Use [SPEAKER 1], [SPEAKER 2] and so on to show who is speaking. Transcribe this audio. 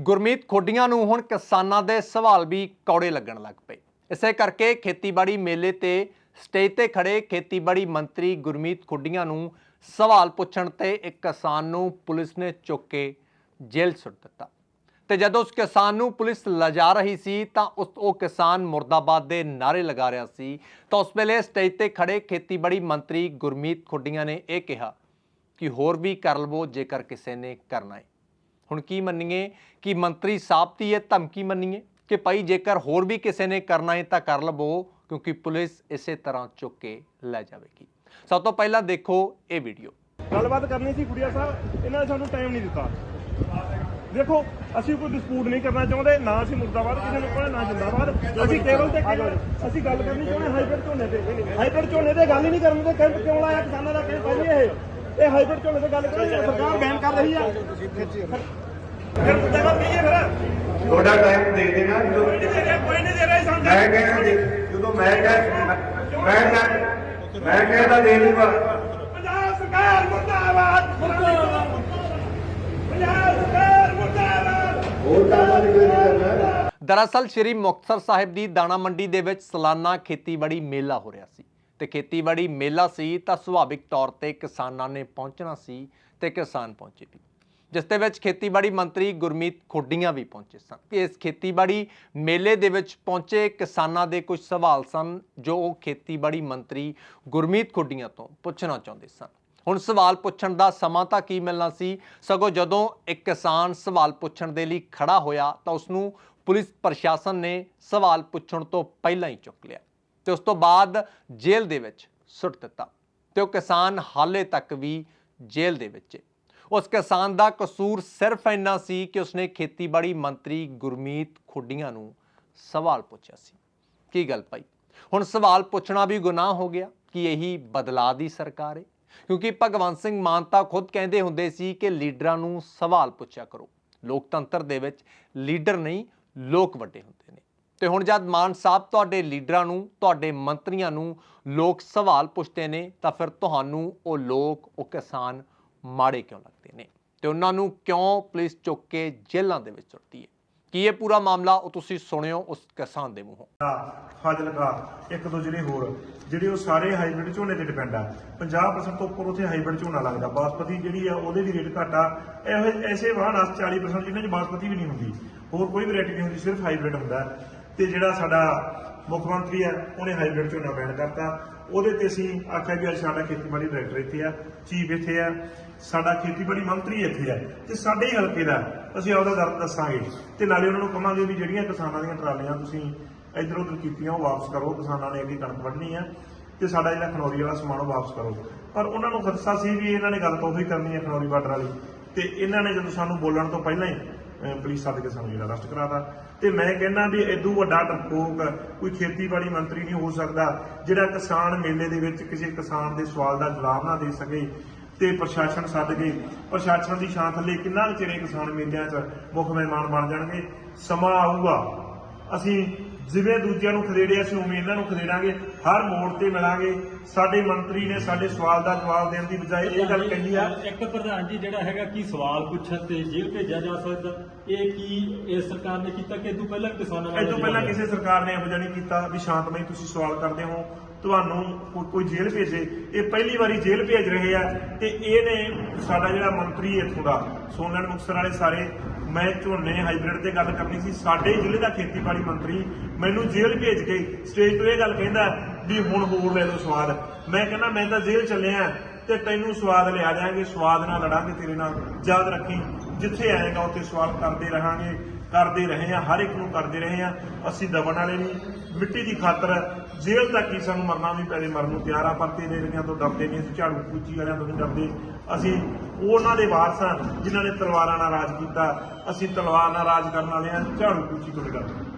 [SPEAKER 1] ਗੁਰਮੀਤ ਖੋਡੀਆਂ ਨੂੰ ਹੁਣ ਕਿਸਾਨਾਂ ਦੇ ਸਵਾਲ ਵੀ ਕੌੜੇ ਲੱਗਣ ਲੱਗ ਪਏ। ਇਸੇ ਕਰਕੇ ਖੇਤੀਬਾੜੀ ਮੇਲੇ ਤੇ ਸਟੇਜ ਤੇ ਖੜੇ ਖੇਤੀਬਾੜੀ ਮੰਤਰੀ ਗੁਰਮੀਤ ਖੋਡੀਆਂ ਨੂੰ ਸਵਾਲ ਪੁੱਛਣ ਤੇ ਇੱਕ ਕਿਸਾਨ ਨੂੰ ਪੁਲਿਸ ਨੇ ਚੁੱਕ ਕੇ ਜੇਲ੍ਹ ਸੁੱਟ ਦਿੱਤਾ। ਤੇ ਜਦੋਂ ਉਸ ਕਿਸਾਨ ਨੂੰ ਪੁਲਿਸ ਲਿਜਾ ਰਹੀ ਸੀ ਤਾਂ ਉਸ ਉਹ ਕਿਸਾਨ ਮੁਰਦਾਬਾਦ ਦੇ ਨਾਰੇ ਲਗਾ ਰਿਹਾ ਸੀ। ਤਾਂ ਉਸ ਵੇਲੇ ਸਟੇਜ ਤੇ ਖੜੇ ਖੇਤੀਬਾੜੀ ਮੰਤਰੀ ਗੁਰਮੀਤ ਖੋਡੀਆਂ ਨੇ ਇਹ ਕਿਹਾ ਕਿ ਹੋਰ ਵੀ ਕਰ ਲਵੋ ਜੇਕਰ ਕਿਸੇ ਨੇ ਕਰਨਾ ਹੈ। ਹੁਣ ਕੀ ਮੰਨੀਏ ਕਿ ਮੰਤਰੀ ਸਾਹਿਬ ਦੀ ਇਹ ਧਮਕੀ ਮੰਨੀਏ ਕਿ ਭਾਈ ਜੇਕਰ ਹੋਰ ਵੀ ਕਿਸੇ ਨੇ ਕਰਨਾ ਹੈ ਤਾਂ ਕਰ ਲਵੋ, ਕਿਉਂਕਿ ਪੁਲਿਸ ਇਸੇ ਤਰ੍ਹਾਂ ਚੁੱਕ ਕੇ ਲੈ ਜਾਵੇਗੀ। ਸਭ ਤੋਂ ਪਹਿਲਾਂ ਦੇਖੋ ਇਹ ਵੀਡੀਓ।
[SPEAKER 2] ਗੱਲਬਾਤ ਕਰਨੀ ਸੀ ਗੁੜੀਆ ਸਾਹਿਬ, ਇਹਨਾਂ ਨੇ ਸਾਨੂੰ ਟਾਈਮ ਨਹੀਂ ਦਿੱਤਾ। ਦੇਖੋ, ਅਸੀਂ ਕੋਈ ਡਿਸਪੂਟ ਨਹੀਂ ਕਰਨਾ ਚਾਹੁੰਦੇ, ਨਾ ਅਸੀਂ ਮੁਰਦਾਬਾਦ ਕਿਸੇ ਨੂੰ ਕੋਲੇ ਨਾ ਜਿੰਦਾਬਾਦ। ਅਸੀਂ ਕੇਵਲ ਤੇ ਅਸੀਂ ਗੱਲ ਕਰਨੀ ਚਾਹੁੰਦੇ ਹਾਈਬ੍ਰਿਡ ਝੋਨੇ ਤੇ। ਹਾਈਬ੍ਰਿਡ ਝੋਨੇ ਤੇ ਗੱਲ ਹੀ ਨਹੀਂ ਕਰਨ ਦੇ ਕੈਂਪ ਕਿਉਂ ਲਾਇਆ ਕਿਸਾਨਾਂ ਦਾ ਕੈਂਪ ਹੈ ਇਹ? ਇਹ ਹਾਈਬ੍ਰਿਡ ਝੋਨੇ ਤੇ ਗੱਲ ਕਰਨੀ ਸਰਕਾਰ ਬੈਨ ਕਰ ਰਹੀ ਆ। ਫਿਰ ਫਿਰ।
[SPEAKER 3] ਥੋੜਾ ਟਾਈਮ ਦੇ ਦੇਣਾ ਜਦੋਂ
[SPEAKER 2] ਕੋਈ ਨਹੀਂ ਦੇ ਰਿਹਾ ਕੋਈ ਨਹੀਂ ਦੇ ਰਿਹਾ ਸਾਨੂੰ
[SPEAKER 3] ਮੈਂ ਕਹਿੰਦਾ ਜਦੋਂ ਮੈਂ ਕਹਿੰਦਾ ਮੈਂ ਕਹਿੰਦਾ ਮੈਂ ਕਹਿੰਦਾ ਦੇ ਦੂੰਗਾ।
[SPEAKER 2] ਪੰਜਾਬ ਸਰਕਾਰ ਮੁਰਦਾਬਾਦ। ਪੰਜਾਬ ਸਰਕਾਰ ਮੁਰਦਾਬਾਦ।
[SPEAKER 3] ਹੋਰ ਕੰਮ ਨਹੀਂ ਕਰਨਾ।
[SPEAKER 1] ਦਰਅਸਲ ਸ਼੍ਰੀ ਮੁਕਤਸਰ ਸਾਹਿਬ ਦੀ ਦਾਣਾ ਮੰਡੀ ਦੇ ਵਿੱਚ ਸਾਲਾਨਾ ਖੇਤੀਬਾੜੀ ਮੇਲਾ ਹੋ ਰਿਹਾ ਸੀ। ਤੇ ਖੇਤੀਬਾੜੀ ਮੇਲਾ ਸੀ ਤਾਂ ਸੁਭਾਵਿਕ ਤੌਰ ਤੇ ਕਿਸਾਨਾਂ ਨੇ ਪਹੁੰਚਣਾ ਸੀ ਤੇ ਕਿਸਾਨ ਪਹੁੰਚੇ ਵੀ। ਜਿਸ ਦੇ ਵਿੱਚ ਖੇਤੀਬਾੜੀ ਮੰਤਰੀ ਗੁਰਮੀਤ ਖੋਡੀਆਂ ਵੀ ਪਹੁੰਚੇ ਸਨ ਇਸ ਖੇਤੀਬਾੜੀ ਮੇਲੇ ਦੇ ਵਿੱਚ ਪਹੁੰਚੇ ਕਿਸਾਨਾਂ ਦੇ ਕੁਝ ਸਵਾਲ ਸਨ, ਜੋ ਉਹ ਖੇਤੀਬਾੜੀ ਮੰਤਰੀ ਗੁਰਮੀਤ ਖੋਡੀਆਂ ਤੋਂ ਪੁੱਛਣਾ ਚਾਹੁੰਦੇ ਸਨ। ਹੁਣ ਸਵਾਲ ਪੁੱਛਣ ਦਾ ਸਮਾਂ ਤਾਂ ਕੀ ਮਿਲਣਾ ਸੀ? ਸਗੋਂ ਜਦੋਂ ਇੱਕ ਕਿਸਾਨ ਸਵਾਲ ਪੁੱਛਣ ਦੇ ਲਈ ਖੜਾ ਹੋਇਆ ਤਾਂ ਉਸ ਨੂੰ ਪੁਲਿਸ ਪ੍ਰਸ਼ਾਸਨ ਨੇ ਸਵਾਲ ਪੁੱਛਣ ਤੋਂ ਪਹਿਲਾਂ ਹੀ ਚੁੱਕ ਲਿਆ ਤੇ ਉਸ ਤੋਂ ਬਾਅਦ ਜੇਲ੍ਹ ਦੇ ਵਿੱਚ ਸੁੱਟ ਦਿੱਤਾ ਤੇ ਉਹ ਕਿਸਾਨ ਹਾਲੇ ਤੱਕ ਵੀ ਜੇਲ੍ਹ ਦੇ ਵਿੱਚ ਹੈ। ਉਸ ਕਿਸਾਨ ਦਾ ਕਸੂਰ ਸਿਰਫ ਇੰਨਾ ਸੀ ਕਿ ਉਸਨੇ ਖੇਤੀਬਾੜੀ ਮੰਤਰੀ ਗੁਰਮੀਤ ਖੁੱਡੀਆਂ ਨੂੰ ਸਵਾਲ ਪੁੱਛਿਆ ਸੀ। ਕੀ ਗੱਲ ਭਾਈ? ਹੁਣ ਸਵਾਲ ਪੁੱਛਣਾ ਵੀ ਗੁਨਾਹ ਹੋ ਗਿਆ ਕਿ ਇਹੀ ਬਦਲਾਅ ਦੀ ਸਰਕਾਰ ਹੈ ਕਿਉਂਕਿ ਭਗਵੰਤ ਸਿੰਘ ਮਾਨ ਤਾਂ ਖੁਦ ਕਹਿੰਦੇ ਹੁੰਦੇ ਸੀ ਕਿ ਲੀਡਰਾਂ ਨੂੰ ਸਵਾਲ ਪੁੱਛਿਆ ਕਰੋ। ਲੋਕਤੰਤਰ ਦੇ ਵਿੱਚ ਲੀਡਰ ਨਹੀਂ, ਲੋਕ ਵੱਡੇ ਹੁੰਦੇ ਨੇ। ਤੇ ਹੁਣ ਜਦ ਮਾਨ ਸਾਹਿਬ ਤੁਹਾਡੇ ਲੀਡਰਾਂ ਨੂੰ, ਤੁਹਾਡੇ ਮੰਤਰੀਆਂ ਨੂੰ ਲੋਕ ਸਵਾਲ ਪੁੱਛਦੇ ਨੇ, ਤਾਂ ਫਿਰ ਤੁਹਾਨੂੰ ਉਹ ਲੋਕ, ਉਹ ਕਿਸਾਨ ਮਾੜੇ ਕਿਉਂ ਲੱਗਦੇ ਨੇ? ਤੇ ਉਹਨਾਂ ਨੂੰ ਕਿਉਂ ਪੁਲਿਸ ਚੁੱਕ ਕੇ ਜੇਲ੍ਹਾਂ ਦੇ ਵਿੱਚ ਸੁੱਟਦੀ ਹੈ? ਕੀ ਇਹ ਪੂਰਾ ਮਾਮਲਾ ਉਹ ਤੁਸੀਂ ਸੁਣਿਓ ਉਸ ਕਿਸਾਨ ਦੇ ਮੂੰਹੋਂ?
[SPEAKER 2] ਫਾਜ਼ਿਲਕਾ, ਇੱਕ ਦੋ ਜਿਹੜੇ ਹੋਰ, ਜਿਹੜੇ ਉਹ ਸਾਰੇ ਹਾਈਬ੍ਰਿਡ ਝੋਨੇ ਤੇ ਡਿਪੈਂਡ ਆ। 50% ਤੋਂ ਉੱਪਰ ਉੱਥੇ ਹਾਈਬ੍ਰਿਡ ਝੋਨਾ ਲੱਗਦਾ। ਬਾਸਪਤੀ ਜਿਹੜੀ ਆ, ਉਹਦੇ ਵੀ ਰੇਟ ਘੱਟ ਆ। ਇਹੋ ਐਸੇ ਵਾਹਨ 40% ਜਿਨ੍ਹਾਂ 'ਚ ਬਾਸਪਤੀ ਵੀ ਨਹੀਂ ਹੁੰਦੀ। ਹੋਰ ਕੋਈ ਵੈਰਾਈਟੀ ਨਹੀਂ ਹੁੰਦੀ, ਸਿਰਫ ਹਾਈਬ੍ਰਿਡ ਹੁੰਦਾ। ਤੇ ਜਿਹੜਾ ਸਾਡਾ ਮੁੱਖ ਮੰਤਰੀ ਆ, ਉਹਨੇ ਹਾਈਬ੍ਰਿਡ ਝੋਨਾ ਬੈਨ ਕਰਤਾ। ਉਹਦੇ ਤੇ ਅਸੀਂ ਆਖਿਆ ਵੀ ਅੱਜ ਸਾਡਾ ਖੇਤੀਬਾੜੀ ਡਾਇਰੈਕਟਰ ਇੱਥੇ ਆ ਚੀਫ ਇੱਥੇ ਆ, ਸਾਡਾ ਖੇਤੀਬਾੜੀ ਮੰਤਰੀ ਇੱਥੇ ਆ ਤੇ ਸਾਡੇ ਹੀ ਹਲਕੇ ਦਾ, ਅਸੀਂ ਆਪਦਾ ਦਰਦ ਦੱਸਾਂਗੇ ਤੇ ਨਾਲੇ ਉਹਨਾਂ ਨੂੰ ਕਹਾਂਗੇ ਵੀ ਜਿਹੜੀਆਂ ਕਿਸਾਨਾਂ ਦੀਆਂ ਟਰਾਲੀਆਂ ਤੁਸੀਂ ਇੱਧਰ ਉੱਧਰ ਕੀਤੀਆਂ, ਉਹ ਵਾਪਸ ਕਰੋ, ਕਿਸਾਨਾਂ ਨੇ ਅੱਗੇ ਕਣਕ ਵੱਢਣੀ ਆ ਤੇ ਸਾਡਾ ਜਿਹੜਾ ਖਨੌਰੀ ਵਾਲਾ ਸਮਾਨ ਉਹ ਵਾਪਸ ਕਰੋ। ਪਰ ਉਹਨਾਂ ਨੂੰ ਖਦਸ਼ਾ ਸੀ ਵੀ ਇਹਨਾਂ ਨੇ ਗੱਲ ਤਾਂ ਉਹੀ ਕਰਨੀ ਹੈ ਖਨੌਰੀ ਬਾਰਡਰ ਵਾਲੀ ਤੇ ਇਹਨਾਂ ਨੇ ਜਦੋਂ ਸਾਨੂੰ ਬੋਲਣ ਤੋਂ ਪਹਿਲਾਂ ਹੀ ਪੁਲਿਸ ਸੱਦ ਕੇ ਸਾਨੂੰ ਜਿਹੜਾ ਅਰੈਸਟ ਕਰਾਤਾ। ਤੇ ਮੈਂ ਕਹਿੰਦਾ ਵੀ ਇਦੋਂ ਵੱਡਾ ਡਰਪੋਕ ਕੋਈ ਖੇਤੀਬਾੜੀ ਮੰਤਰੀ ਨਹੀਂ ਹੋ ਸਕਦਾ, ਜਿਹੜਾ ਕਿਸਾਨ ਮੇਲੇ ਦੇ ਵਿੱਚ ਕਿਸੇ ਕਿਸਾਨ ਦੇ ਸਵਾਲ ਦਾ ਜਵਾਬ ਨਾ ਦੇ ਸਕੇ ਤੇ ਪ੍ਰਸ਼ਾਸਨ ਸੱਦ ਕੇ, ਪ੍ਰਸ਼ਾਸਨ ਦੀ ਛਾਂ ਥੱਲੇ ਕਿੰਨਾ ਕੁ ਚਿਰੇ ਕਿਸਾਨ ਮੇਲਿਆਂ 'ਚ ਮੁੱਖ ਮਹਿਮਾਨ ਬਣ ਜਾਣਗੇ? ਸਮਾਂ ਆਊਗਾ। ਅਸੀਂ ਜਿਵੇਂ ਦੂਜਿਆਂ ਨੂੰ ਖਦੇੜਿਆ ਸੀ ਉਵੇਂ ਇਹਨਾਂ ਨੂੰ ਖਦੇੜਾਂਗੇ। ਹਰ ਮੋੜ ਤੇ ਮਿਲਾਂਗੇ। ਸਾਡੇ ਮੰਤਰੀ ਨੇ ਸਾਡੇ ਸਵਾਲ ਦਾ ਜਵਾਬ ਦੇਣ ਦੀ ਬਜਾਏ ਇਹ ਗੱਲ ਕਹੀ ਆ।
[SPEAKER 4] ਇੱਕ ਪ੍ਰਧਾਨ ਜੀ ਜਿਹੜਾ ਹੈਗਾ ਕੀ ਸਵਾਲ ਪੁੱਛਣ ਤੇ ਜੇਲ੍ਹ ਭੇਜਿਆ ਜਾ ਸਕਦਾ? ਇਹ ਕੀ ਇਹ ਸਰਕਾਰ ਨੇ ਕੀਤਾ ਕਿ ਇਹ ਤੋਂ ਪਹਿਲਾਂ ਕਿਸਾਨਾਂ ਨਾਲ
[SPEAKER 2] ਇਹ ਤੋਂ ਪਹਿਲਾਂ ਕਿਸੇ ਸਰਕਾਰ ਨੇ ਇਹੋ ਜਿਹਾ ਨਹੀਂ ਕੀਤਾ ਵੀ ਸ਼ਾਂਤਮਈ ਤੁਸੀਂ ਸਵਾਲ ਕਰਦੇ ਹੋ। ਤੁਹਾਨੂੰ ਕੋਈ- ਜੇਲ੍ਹ ਭੇਜੇ। ਇਹ ਪਹਿਲੀ ਵਾਰੀ ਜੇਲ੍ਹ ਭੇਜ ਰਹੇ ਆ ਤੇ ਇਹ ਨੇ ਸਾਡਾ ਜਿਹੜਾ ਮੰਤਰੀ ਇੱਥੋਂ ਦਾ ਸੋਨਣ ਮੁਕਤਸਰ ਵਾਲੇ ਸਾਰੇ, ਮੈਂ ਝੋਨੇ ਹਾਈਬ੍ਰਿਡ ਤੇ ਗੱਲ ਕਰਨੀ ਸੀ, ਸਾਡੇ ਜ਼ਿਲ੍ਹੇ ਦਾ ਖੇਤੀਬਾੜੀ ਮੰਤਰੀ ਮੈਨੂੰ ਜੇਲ੍ਹ ਭੇਜ ਕੇ ਸਟੇਜ ਤੋਂ ਇਹ ਗੱਲ ਕਹਿੰਦਾ ਵੀ ਹੁਣ ਹੋਰ ਲੈ ਲਓ ਸਵਾਦ। ਮੈਂ ਕਹਿੰਦਾ, ਮੈਂ ਤਾਂ ਜੇਲ੍ਹ ਚੱਲਿਆ ਤੇ ਤੈਨੂੰ ਸਵਾਦ ਲਿਆ ਦਿਆਂਗੇ, ਸਵਾਦ ਨਾਲ ਲੜਾਂਗੇ ਤੇਰੇ ਨਾਲ। ਯਾਦ ਰੱਖੀ, ਜਿੱਥੇ ਆਏਗਾ ਉੱਥੇ ਸਵਾਲ ਕਰਦੇ ਰਹਾਂਗੇ। ਕਰਦੇ ਰਹੇ ਆ ਹਰ ਇੱਕ ਨੂੰ ਕਰਦੇ ਰਹੇ ਆ ਅਸੀਂ ਦਬਣ ਵਾਲੇ ਨਹੀਂ। ਮਿੱਟੀ ਦੀ ਖਾਤਰ ਜੇਲ੍ਹ ਤੱਕ ਹੀ ਸਾਨੂੰ ਮਰਨਾ ਵੀ ਪੈਦੇ, ਮਰਨ ਨੂੰ ਤਿਆਰ ਆ। ਪਰ ਤੇਰੇ ਰਹੀਆਂ ਤੋਂ ਡਰਦੇ ਨਹੀਂ ਅਸੀਂ, ਝਾੜੂ ਕੁੱਚੀ ਵਾਲਿਆਂ ਤੋਂ ਨਹੀਂ ਡਰਦੇ। ਅਸੀਂ ਉਹਨਾਂ ਦੇ ਵਾਰਸਾਂ ਜਿਨ੍ਹਾਂ ਨੇ ਤਲਵਾਰਾਂ ਨਾਲ ਰਾਜ ਕੀਤਾ। ਅਸੀਂ ਤਲਵਾਰ ਨਾਲ ਰਾਜ ਕਰਨ ਵਾਲੇ ਆ ਝਾੜੂ ਕੁੱਚੀ ਤੋਂ ਡਰਦੇ